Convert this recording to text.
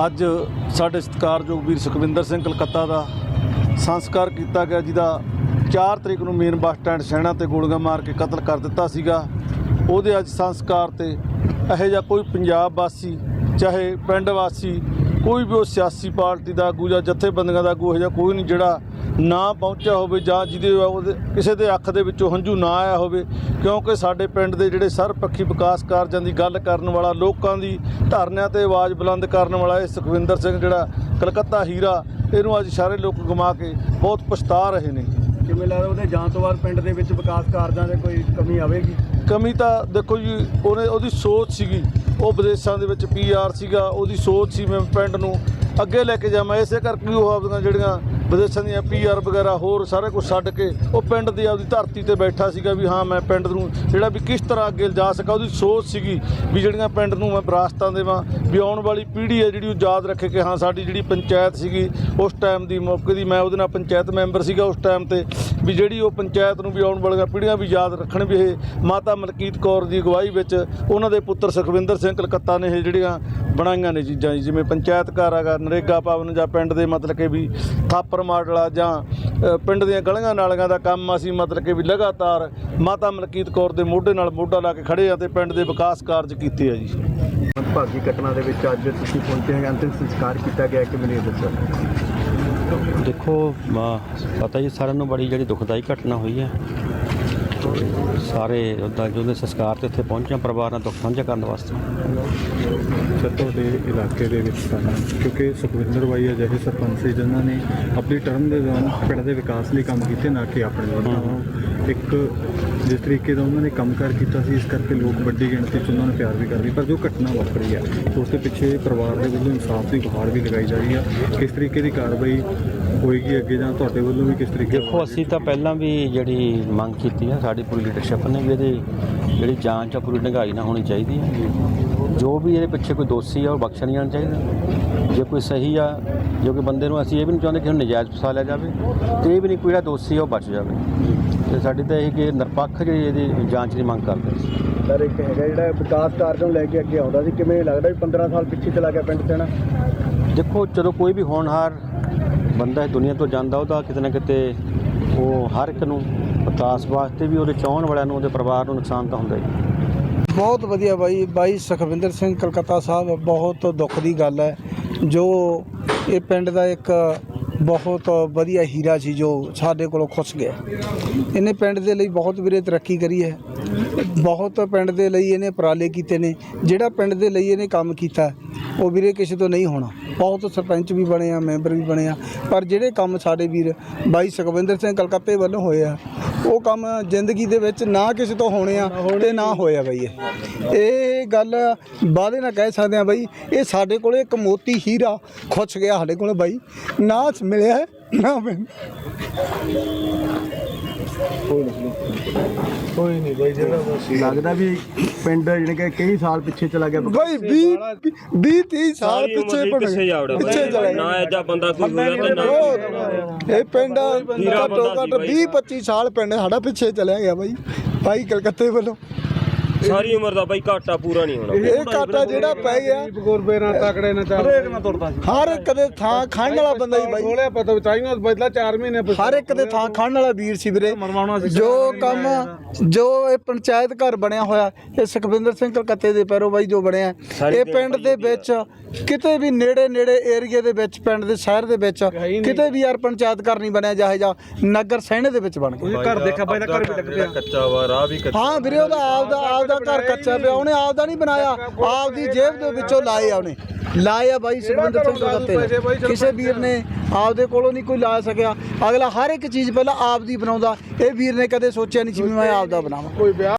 ਅੱਜ ਸਾਡੇ ਸਤਿਕਾਰਯੋਗ ਵੀਰ ਸੁਖਵਿੰਦਰ ਸਿੰਘ ਕਲਕੱਤਾ ਦਾ ਸੰਸਕਾਰ ਕੀਤਾ ਗਿਆ, ਜਿਹਦਾ 4 ਤਰੀਕ ਨੂੰ ਮੇਨ ਬੱਸ ਸਟੈਂਡ ਸ਼ਹਿਣਾ ਤੇ ਗੋਲੀਆਂ ਮਾਰ ਕੇ ਕਤਲ ਕਰ ਦਿੱਤਾ ਸੀਗਾ। ਉਹਦੇ ਅੱਜ ਸੰਸਕਾਰ ਤੇ ਇਹੋ ਜਿਹਾ ਕੋਈ ਪੰਜਾਬ ਵਾਸੀ, ਚਾਹੇ ਪਿੰਡ ਵਾਸੀ, ਕੋਈ ਵੀ ਉਹ ਸਿਆਸੀ ਪਾਰਟੀ ਦਾ ਆਗੂ ਜਾਂ ਜਥੇਬੰਦੀਆਂ ਦਾ ਆਗੂ ਇਹੋ ਜਿਹਾ ਕੋਈ ਨਹੀਂ ਜਿਹੜਾ ਨਾ ਪਹੁੰਚਿਆ ਹੋਵੇ ਜਾਂ ਜਿਹਦੇ ਉਹਦੇ ਕਿਸੇ ਦੇ ਅੱਖ ਦੇ ਵਿੱਚੋਂ ਹੰਝੂ ਨਾ ਆਇਆ ਹੋਵੇ ਕਿਉਂਕਿ ਸਾਡੇ ਪਿੰਡ ਦੇ ਜਿਹੜੇ ਸਰਬਪੱਖੀ ਵਿਕਾਸ ਕਾਰਜਾਂ ਦੀ ਗੱਲ ਕਰਨ ਵਾਲਾ ਲੋਕਾਂ ਦੀ ਧਰਨਿਆਂ ਤੇ ਆਵਾਜ਼ ਬੁਲੰਦ ਕਰਨ ਵਾਲਾ ਇਹ ਸੁਖਵਿੰਦਰ ਸਿੰਘ ਜਿਹੜਾ ਕਲਕੱਤਾ ਹੀਰਾ ਇਹਨੂੰ ਅੱਜ ਸਾਰੇ ਲੋਕ ਗਮਾ ਕੇ ਬਹੁਤ ਪਛਤਾ ਰਹੇ ਨੇ। ਕਿਵੇਂ ਲੱਗਦਾ ਉਹਦੇ ਜਾਣ ਤੋਂ ਬਾਅਦ ਪਿੰਡ ਦੇ ਵਿੱਚ ਵਿਕਾਸ ਕਾਰਜਾਂ ਦੇ ਕੋਈ ਕਮੀ ਆਵੇਗੀ? ਕਮੀ ਤਾਂ ਦੇਖੋ ਜੀ ਉਹਨੇ ਉਹਦੀ ਸੋਚ ਸੀਗੀ ਉਹ ਵਿਦੇਸ਼ਾਂ ਦੇ ਵਿੱਚ ਪੀਆਰ ਸੀਗਾ ਉਹਦੀ ਸੋਚ ਸੀ ਮੈਂ ਪਿੰਡ ਨੂੰ ਅੱਗੇ ਲੈ ਕੇ ਜਾਵਾਂ ਇਸੇ ਕਰਕੇ ਉਹ ਆਪਦੀਆਂ ਜਿਹੜੀਆਂ ਵਿਦੇਸ਼ਾਂ ਦੀਆਂ ਪੀਆਰ ਵਗੈਰਾ ਹੋਰ ਸਾਰਾ ਕੁਝ ਛੱਡ ਕੇ ਉਹ ਪਿੰਡ ਦੀ ਆਪਦੀ ਧਰਤੀ ਤੇ ਬੈਠਾ ਸੀਗਾ ਵੀ ਹਾਂ ਮੈਂ ਪਿੰਡ ਨੂੰ ਜਿਹੜਾ ਵੀ ਕਿਸ ਤਰ੍ਹਾਂ ਅੱਗੇ ਲਿਜਾ ਸਕਾਂ, ਉਹਦੀ ਸੋਚ ਸੀਗੀ ਵੀ ਜਿਹੜੀਆਂ ਪਿੰਡ ਨੂੰ ਮੈਂ ਵਿਰਾਸਤਾਂ ਦੇਵਾਂ, ਵੀ ਆਉਣ ਵਾਲੀ ਪੀੜ੍ਹੀ ਹੈ ਜਿਹੜੀ ਉਹ ਯਾਦ ਰੱਖੇ ਕਿ ਹਾਂ ਸਾਡੀ ਜਿਹੜੀ ਪੰਚਾਇਤ ਸੀਗੀ, ਉਸ ਟਾਈਮ ਦੀ ਮੌਕੇ ਦੀ ਮੈਂ ਉਹਦੇ ਨਾਲ ਪੰਚਾਇਤ ਮੈਂਬਰ ਸੀਗਾ ਉਸ ਟਾਈਮ ਤੇ ਵੀ ਜਿਹੜੀ ਉਹ ਪੰਚਾਇਤ ਨੂੰ ਵੀ ਆਉਣ ਵਾਲੀਆਂ ਪੀੜ੍ਹੀਆਂ ਵੀ ਯਾਦ ਰੱਖਣ ਵੀ ਇਹ ਮਾਤਾ ਮਲਕੀਤ ਕੌਰ ਦੀ ਅਗਵਾਈ ਵਿੱਚ ਉਹਨਾਂ ਦੇ ਪੁੱਤਰ ਸੁਖਵਿੰਦਰ ਸਿੰਘ ਕਲਕੱਤਾ ਨੇ ਇਹ ਜਿਹੜੀਆਂ ਬਣਾਈਆਂ ਨੇ ਚੀਜ਼ਾਂ ਜੀ, ਜਿਵੇਂ ਪੰਚਾਇਤ ਘਰ ਹੈਗਾ ਨਰੇਗਾ ਭਵਨ ਜਾਂ ਪਿੰਡ ਦੇ ਮਤਲਬ ਕਿ ਵੀ ਥਾਪਰ ਮਾਡਲਾ ਜਾਂ ਪਿੰਡ ਦੀਆਂ ਗਲੀਆਂ ਨਾਲੀਆਂ ਦਾ ਕੰਮ ਅਸੀਂ ਮਤਲਬ ਕਿ ਵੀ ਲਗਾਤਾਰ ਮਾਤਾ ਮਲਕੀਤ ਕੌਰ ਦੇ ਮੋਢੇ ਨਾਲ ਮੋਢਾ ਲਾ ਕੇ ਖੜੇ ਆ ਤੇ ਪਿੰਡ ਦੇ ਵਿਕਾਸ ਕਾਰਜ ਕੀਤੇ ਆ ਜੀ। ਭਾਗੀ ਘਟਨਾ ਦੇ ਵਿੱਚ ਅੱਜ ਤੁਸੀਂ ਪਹੁੰਚੇ ਹੋ ਅੰਤਿਮ ਸੰਸਕਾਰ ਕੀਤਾ ਗਿਆ ਕਿ ਮੈਨੂੰ ਇਹ ਦੱਸੋ। ਦੇਖੋ ਪਤਾ ਹੀ ਸਾਰਿਆਂ ਨੂੰ ਬੜੀ ਜਿਹੜੀ ਦੁਖਦਾਈ ਘਟਨਾ ਹੋਈ ਹੈ। ਸਾਰੇ ਉਹਦਾ ਜੋ ਦੇ ਸੰਸਕਾਰ ਤੇ ਇੱਥੇ ਪਹੁੰਚੇ ਹਾਂ ਪਰਿਵਾਰ ਨਾਲ ਦੁੱਖ ਸਾਂਝਾ ਕਰਨ ਵਾਸਤੇ। ਸਰ ਤੁਹਾਡੇ ਇਲਾਕੇ ਦੇ ਵਿੱਚ ਸਨ ਕਿਉਂਕਿ ਸੁਖਵਿੰਦਰ ਬਾਈ ਅਜਿਹੇ ਸਰਪੰਚ ਸੀ ਜਿਨ੍ਹਾਂ ਨੇ ਆਪਣੀ ਟਰਮ ਦੇ ਦੌਰਾਨ ਪਿੰਡ ਦੇ ਵਿਕਾਸ ਲਈ ਕੰਮ ਕੀਤੇ ਨਾ ਕਿ ਆਪਣੇ ਵੱਲੋਂ। ਇੱਕ ਜਿਸ ਤਰੀਕੇ ਦਾ ਉਹਨਾਂ ਨੇ ਕੰਮਕਾਰ ਕੀਤਾ ਸੀ ਇਸ ਕਰਕੇ ਲੋਕ ਵੱਡੀ ਗਿਣਤੀ 'ਚ ਉਹਨਾਂ ਨੂੰ ਪਿਆਰ ਵੀ ਕਰਦੇ ਪਰ ਜੋ ਘਟਨਾ ਵਾਪਰੀ ਹੈ ਉਸ ਦੇ ਪਿੱਛੇ ਪਰਿਵਾਰ ਦੇ ਵੱਲੋਂ ਇਨਸਾਫ ਦੀ ਗੁਹਾਰ ਵੀ ਲਗਾਈ ਜਾ ਰਹੀ ਹੈ ਕਿਸ ਤਰੀਕੇ ਦੀ ਕਾਰਵਾਈ ਹੋਏਗੀ ਅੱਗੇ ਜਾਂ ਤੁਹਾਡੇ ਵੱਲੋਂ ਵੀ ਕਿਸ ਤਰੀਕੇ ਦੇਖੋ ਅਸੀਂ ਤਾਂ ਪਹਿਲਾਂ ਵੀ ਜਿਹੜੀ ਮੰਗ ਕੀਤੀ ਹੈ ਸਾਡੀ ਪੂਰੀ ਲੀਡਰਸ਼ਿਪ ਨੇ ਵੀ ਇਹਦੀ ਜਿਹੜੀ ਜਾਂਚ ਆ ਪੂਰੀ ਡੰਗਾਈ ਨਾਲ ਹੋਣੀ ਚਾਹੀਦੀ ਹੈ ਜੋ ਵੀ ਇਹਦੇ ਪਿੱਛੇ ਕੋਈ ਦੋਸ਼ੀ ਆ ਉਹ ਬਖਸ਼ਿਆ ਨਹੀਂ ਜਾਣਾ ਚਾਹੀਦਾ। ਜੇ ਕੋਈ ਸਹੀ ਆ ਜੋ ਕਿ ਬੰਦੇ ਨੂੰ ਅਸੀਂ ਇਹ ਵੀ ਨਹੀਂ ਚਾਹੁੰਦੇ ਕਿ ਉਹਨੂੰ ਨਜਾਇਜ਼ ਫਸਾ ਲਿਆ ਜਾਵੇ ਤੇ ਇਹ ਵੀ ਨਹੀਂ ਕੋਈ ਜਿਹੜਾ ਦੋਸ਼ੀ ਆ ਉਹ ਬਚ ਜਾਵੇ। ਤੇ ਸਾਡੀ ਤਾਂ ਇਹ ਕਿ ਨਿਰਪੱਖ ਜਿਹੜੀ ਇਹਦੀ ਜਾਂਚ ਦੀ ਮੰਗ ਕਰਦੇ ਸੀ ਸਰ ਇੱਕ ਹੈਗਾ ਜਿਹੜਾ ਵਿਕਾਸ ਕਾਰਜਾਂ ਨੂੰ ਲੈ ਕੇ ਅੱਗੇ ਆਉਂਦਾ ਸੀ ਕਿਵੇਂ ਲੱਗਦਾ ਵੀ 15 ਸਾਲ ਪਿੱਛੇ ਚਲਾ ਗਿਆ ਪਿੰਡ ਤੇ ਨਾ? ਦੇਖੋ ਜਦੋਂ ਕੋਈ ਵੀ ਹੋਣਹਾਰ ਬੰਦਾ ਇਸ ਦੁਨੀਆ ਤੋਂ ਜਾਂਦਾ, ਉਹਦਾ ਕਿਤੇ ਨਾ ਕਿਤੇ ਉਹ ਹਰ ਇੱਕ ਨੂੰ ਵਿਕਾਸ ਵਾਸਤੇ ਵੀ ਉਹਦੇ ਚਾਹਣ ਵਾਲਿਆਂ ਨੂੰ, ਉਹਦੇ ਪਰਿਵਾਰ ਨੂੰ ਨੁਕਸਾਨ ਤਾਂ ਹੁੰਦਾ ਹੀ। ਬਹੁਤ ਵਧੀਆ ਬਾਈ ਬਾਈ ਸੁਖਵਿੰਦਰ ਸਿੰਘ ਕਲਕੱਤਾ ਸਾਹਿਬ, ਬਹੁਤ ਦੁੱਖ ਦੀ ਗੱਲ ਹੈ। ਜੋ ਇਹ ਪਿੰਡ ਦਾ ਇੱਕ ਬਹੁਤ ਵਧੀਆ ਹੀਰਾ ਸੀ, ਜੋ ਸਾਡੇ ਕੋਲੋਂ ਖੁੱਸ ਗਿਆ। ਇਹਨੇ ਪਿੰਡ ਦੇ ਲਈ ਬਹੁਤ ਵੀਰੇ ਤਰੱਕੀ ਕਰੀ ਹੈ। ਬਹੁਤ ਪਿੰਡ ਦੇ ਲਈ ਇਹਨੇ ਉਪਰਾਲੇ ਕੀਤੇ ਨੇ। ਜਿਹੜਾ ਪਿੰਡ ਦੇ ਲਈ ਇਹਨੇ ਕੰਮ ਕੀਤਾ, ਉਹ ਵੀਰੇ ਕਿਸੇ ਤੋਂ ਨਹੀਂ ਹੋਣਾ। ਬਹੁਤ ਸਰਪੰਚ ਵੀ ਬਣੇ ਆ, ਮੈਂਬਰ ਵੀ ਬਣੇ ਆ। ਪਰ ਜਿਹੜੇ ਕੰਮ ਸਾਡੇ ਵੀਰ ਬਾਈ ਸੁਖਵਿੰਦਰ ਸਿੰਘ ਕਲਕੱਤੇ ਵੱਲੋਂ ਹੋਏ ਆ, ਉਹ ਕੰਮ ਜ਼ਿੰਦਗੀ ਦੇ ਵਿੱਚ ਨਾ ਕਿਸੇ ਤੋਂ ਹੋਣੇ ਆ ਤੇ ਨਾ ਹੋਇਆ ਬਈ ਇਹ। ਇਹ ਗੱਲ ਵਾਅਦੇ ਨਾਲ ਕਹਿ ਸਕਦੇ ਆ ਬਈ, ਇਹ ਸਾਡੇ ਕੋਲੇ ਇੱਕ ਮੋਤੀ ਹੀਰਾ ਖੁੱਚ ਗਿਆ ਸਾਡੇ ਕੋਲੇ ਬਾਈ, ਨਾ ਮਿਲਿਆ ਨਾ ਮਿਲ ਕੋਈ ਨਹੀਂ ਬਾਈ ਜਿਹੜਾ ਲੱਗਦਾ ਵੀ ਪਿੰਡ ਜਿਹੜੇ ਕਿ ਕਈ ਸਾਲ ਪਿੱਛੇ ਚਲਾ ਗਿਆ। ਬਈ 20 20 30 ਸਾਲ ਪਿੱਛੇ ਪੜ ਪਿੱਛੇ ਚਲੇ ਨਾ ਐਜਾ ਬੰਦਾ ਕੋਈ ਹੋਇਆ ਤੇ ਨਾ। ਇਹ ਪਿੰਡ ਘੱਟੋ ਘੱਟ 20 25 ਸਾਲ ਪਿੰਡ ਸਾਡਾ ਪਿੱਛੇ ਚਲਿਆ ਗਿਆ ਬਾਈ। ਬਾਈ ਕਲਕੱਤੇ ਵੱਲੋਂ। ਸਾਰੀ ਉਮਰ ਦਾ ਬਾਈ ਘਾਟਾ ਪੂਰਾ ਨਹੀਂ ਹੋਣਾ। ਇਹ ਕਾਟਾ ਜਿਹੜਾ ਪੈ ਗਿਆ ਗੁਰਬੇ ਨਾਲ ਤਕੜੇ ਨਾਲ ਚੱਲ ਹਰੇਕ ਨਾਲ ਤੁਰਦਾ ਸੀ। ਹਰ ਇੱਕ ਦੇ ਥਾਂ ਖੰਡ ਵਾਲਾ ਬੰਦਾ ਹੀ ਬਾਈ। ਗੋਲਿਆ ਪਤਾ ਚਾਹੀਦਾ ਬਦਲਾ 4 ਮਹੀਨੇ ਹਰ ਇੱਕ ਦੇ ਥਾਂ ਖੰਡ ਵਾਲਾ ਵੀਰ ਸੀ ਵੀਰੇ। ਜੋ ਕੰਮ ਜੋ ਇਹ ਪੰਚਾਇਤ ਘਰ ਬਣਿਆ ਹੋਇਆ ਇਹ ਸੁਖਵਿੰਦਰ ਸਿੰਘ ਕਲਕੱਤੇ ਦੇ ਪੈਰੋ ਬਾਈ ਜੋ ਬਣਿਆ। ਇਹ ਪਿੰਡ ਦੇ ਵਿੱਚ ਕਿਤੇ ਵੀ ਨੇੜੇ ਨੇੜੇ ਏਰੀਏ ਦੇ ਵਿੱਚ ਪਿੰਡ ਦੇ ਸ਼ਹਿਰ ਦੇ ਵਿੱਚ ਕਿਤੇ ਵੀ ਯਾਰ ਪੰਚਾਇਤ ਘਰ ਨਹੀਂ ਬਣਿਆ ਜਾਹੇ ਜਾਂ ਨਗਰ ਸੈਣੇ ਦੇ ਵਿੱਚ ਬਣ ਗਿਆ। ਘਰ ਦੇਖਾ ਬਾਈ ਦਾ ਘਰ ਵੀ ਡਿੱਗ ਪਿਆ। ਕੱਚਾ ਵਾ ਰਾਹ ਵੀ ਕੱਚਾ ਹਾਂ ਵੀਰੇ। ਉਹਦਾ ਆਪਦਾ ਆਪਦਾ ਘਰ ਕੱਚਾ ਪਿਆ ਉਹਨੇ ਆਪਦਾ ਨਹੀਂ ਬਣਾਇਆ ਆਪਦੀ ਜੇਬ ਦੇ ਵਿੱਚੋਂ ਲਾਏ ਆ ਉਹਨੇ। ਲਾਏ ਆ ਬਾਈ ਸੁਖਵਿੰਦਰ ਸਿੰਘ ਨੇ ਕਿਸੇ ਵੀਰ ਨੇ ਆਪਦੇ ਕੋਲੋਂ ਨਹੀਂ ਕੋਈ ਲਾ ਸਕਿਆ। ਅਗਲਾ ਹਰ ਇੱਕ ਚੀਜ਼ ਪਹਿਲਾਂ ਆਪਦੀ ਬਣਾਉਂਦਾ। ਇਹ ਵੀਰ ਨੇ ਕਦੇ ਸੋਚਿਆ ਨਹੀਂ ਸੀ ਵੀ ਮੈਂ ਆਪਦਾ ਬਣਾਵਾਂ। ਕੋਈ ਵਿਆਹ